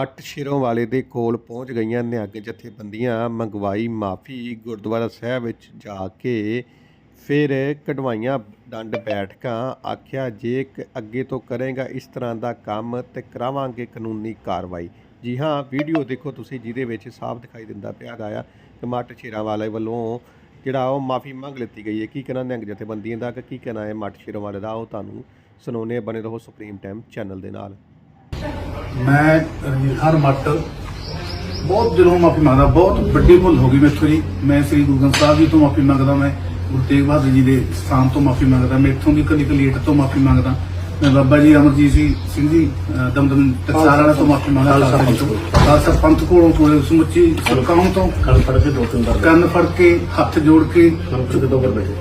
Mott ਸ਼ਿਰੋਂ ਵਾਲੇ ਦੇ ਕੋਲ ਪਹੁੰਚ ਗਈਆਂ ਨਿਹੰਗ ਜਥੇਬੰਦੀਆਂ ਮੰਗਵਾਈ ਮਾਫੀ, ਗੁਰਦੁਆਰਾ ਸਾਹਿਬ ਵਿੱਚ ਜਾ ਕੇ ਫਿਰ ਕਢਵਾਈਆਂ ਡੰਡ ਬੈਠਕਾਂ, ਆਖਿਆ ਜੇ ਅੱਗੇ ਤੋਂ ਕਰੇਗਾ ਇਸ ਤਰ੍ਹਾਂ ਦਾ ਕੰਮ ਤੇ ਕਰਾਵਾਂਗੇ ਕਾਨੂੰਨੀ ਕਾਰਵਾਈ। ਜੀ ਹਾਂ, ਵੀਡੀਓ ਦੇਖੋ ਤੁਸੀਂ, ਜਿਹਦੇ ਵਿੱਚ ਸਾਫ਼ ਦਿਖਾਈ ਦਿੰਦਾ ਪਿਆ ਆ ਕਿ ਮੱਟ ਸ਼ੇਰਾਂ ਵਾਲੇ ਵੱਲੋਂ ਜਿਹੜਾ ਉਹ ਮਾਫੀ ਮੰਗ ਲਿੱਤੀ ਗਈ ਹੈ। ਕੀ ਕਹਿਣਾ ਨਿਹੰਗ ਜਥੇਬੰਦੀਆਂ ਦਾ ਕਿ ਕੀ ਕਹਿਣਾ ਹੈ ਮੱਟ ਸ਼ੇਰਾਂ ਵਾਲੇ ਦਾ? ਉਹ ਤੁਹਾਨੂੰ ਸੁਣਾਉਂਦੇ ਬਣੇ ਰਹੋ ਸੁਪਰੀਮ ਟਾਈਮ ਚੈਨਲ ਦੇ ਨਾਲ। ਮੈਂ ਰਣਜੀਤ ਖਾਨ ਮੱਟ ਬਹੁਤ ਦਿਲੋਂ ਮਾਫੀ ਮੰਗਦਾ ਬਹੁਤ ਵੱਡੀ ਭੁੱਲ ਹੋ ਗਈ ਮੈਥੋਂ ਜੀ। ਮੈਂ ਸ੍ਰੀ ਗੁਰੂ ਗ੍ਰੰਥ ਸਾਹਿਬ ਜੀ ਤੋਂ ਮਾਫੀ ਮੰਗਦਾ ਮੈਂ ਗੁਰੂ ਤੇਗ ਬਹਾਦਰ ਜੀ ਦੇ ਸਥਾਨ ਤੋਂ ਮਾਫੀ ਮੰਗਦਾ ਮੈਥੋਂ ਦੀ ਕਲੀ ਕਲੀਟ ਤੋਂ ਮਾਫੀ ਮੰਗਦਾ। ਮੈਂ ਬਾਬਾ ਜੀ ਅਮਰਜੀਤ ਸਿੰਘ ਜੀ ਦਮਦਮ ਟਕਸਾਲਾਂ ਤੋਂ ਮਾਫੀ ਮੰਗਦਾ ਖਾਲਸਾ ਤੋਂ। ਪੰਥ ਕੋਲੋਂ। ਕੋਲੇ ਸਮੁੱਚੀ ਕੌਮ ਤੋਂ ਖੜ ਫੜ ਕੇ ਦੋ ਤਿੰਨ ਦਰ ਕੰਨ ਫੜ ਕੇ ਹੱਥ ਜੋੜ ਕੇ ਕੇ ਦੋ ਕਰ ਬੈਠੇ।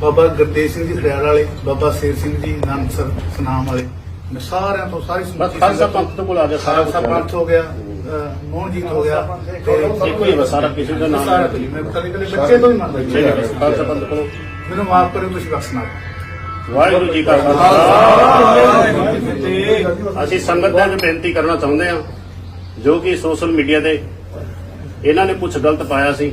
ਬਾਬਾ ਗੁਰਦੇਵ ਸਿੰਘ ਜੀ ਖੜਿਆਲ ਵਾਲੇ ਬਾਬਾ ਸ਼ੇਰ ਸਿੰਘ ਜੀ ਨਾਨਕਸਰ ਸਨਾਮ ਵਾਲੇ। ਮੈਂ ਸਾਰਿਆਂ ਤੋਂ ਸਾਰੀ ਬਸ ਖਾਲਸਾ ਸੰਗਤ ਤੋਂ- ਪੰਥ ਤੋਂ ਆ ਗਿਆ ਸਾਰਾ ਖਾਲਸਾ ਪੰਥ ਹੋ ਗਿਆ ਅਹ ਮੋਹਨਜੀਤ ਹੋ ਗਿਆ ਤੇ ਇੱਕੋ ਹੀ ਬਸ ਸਾਰਾ ਕਿਸੇ ਦਾ ਨਾਮ ਸਾਰਾ ਕੁਝ। ਮੈਂ ਕਦੇ ਕਦੇ ਬੱਚੇ ਤੋਂ ਹੀ ਮੰਨਦਾ ਜੀ। ਖਾਲਸਾ ਪੰਥ ਕੋਲ। ਮੈਨੂੰ ਮਾਫ ਕਰਿਓ ਤੁਸੀਂ ਬਖਸ਼ਣਾ ਵਾਹਿਗੁਰੂ ਜੀ ਕਾ ਖਾਲਸਾ। ਅਸੀਂ ਸੰਗਤ ਦੇ ਵਿੱਚ ਬੇਨਤੀ ਕਰਨਾ ਚਾਹੁੰਦੇ ਹਾਂ ਜੋ ਕਿ ਸੋਸ਼ਲ ਮੀਡੀਆ ਤੇ ਇਹਨਾਂ ਨੇ ਕੁਝ ਗਲਤ ਪਾਇਆ ਸੀ।